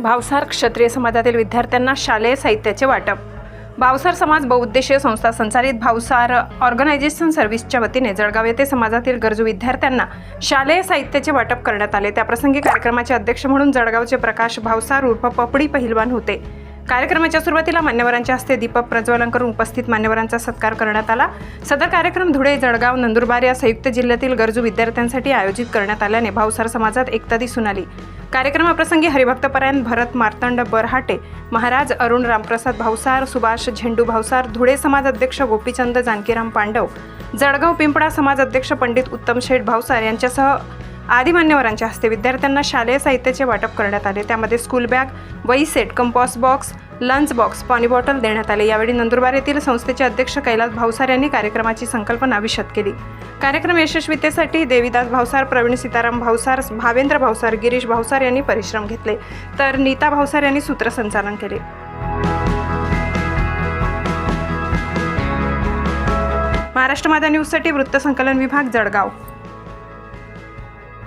भावसार क्षत्रिय समाजातील विद्यार्थ्यांना शालेय साहित्याचे वाटप. भावसार समाज बहुउद्देशीय संस्था संचालित भावसार ऑर्गनायझेशन सर्व्हिसच्या वतीने जळगाव येथे समाजातील गरजू विद्यार्थ्यांना शालेय साहित्याचे वाटप करण्यात आले. त्याप्रसंगी कार्यक्रमाचे अध्यक्ष म्हणून जळगावचे प्रकाश भावसार उर्फ पपडी पहिलवान होते. कार्यक्रमाच्या सुरुवातीला मान्यवरांच्या हस्ते दीपक प्रज्वलन करून उपस्थित मान्यवरांचा सत्कार करण्यात आला. सदर कार्यक्रम धुळे जळगाव नंदुरबार या संयुक्त जिल्ह्यातील गरजू विद्यार्थ्यांसाठी आयोजित करण्यात आल्याने भावसार समाजात एकता दिसून आली. कार्यक्रमाप्रसंगी हरिभक्तपरायण भरत मार्तंड बरहाटे महाराज अरुण रामप्रसाद भावसार सुभाष झेंडू भावसार धुळे समाज अध्यक्ष गोपीचंद जानकीराम पांडव जळगाव पिंपळा समाज अध्यक्ष पंडित उत्तम शेठ भावसार यांच्यासह आदी मान्यवरांच्या हस्ते विद्यार्थ्यांना शालेय साहित्याचे वाटप करण्यात आले. त्यामध्ये स्कूल बॅग वही set compass box lunch box पाणी बॉटल देण्यात आले. यावेळी नंदुरबार येथील संस्थेचे अध्यक्ष कैलास भावसार यांनी कार्यक्रमाची संकल्पना विशद केली. कार्यक्रम यशस्वीतेसाठी देवीदास भावसार प्रवीण सीताराम भावसार भावेंद्र भावसार गिरीश भावसार यांनी परिश्रम घेतले. तर नीता भावसार यांनी सूत्रसंचालन केले. महाराष्ट्र माझा न्यूजसाठी वृत्तसंकलन विभाग जळगाव.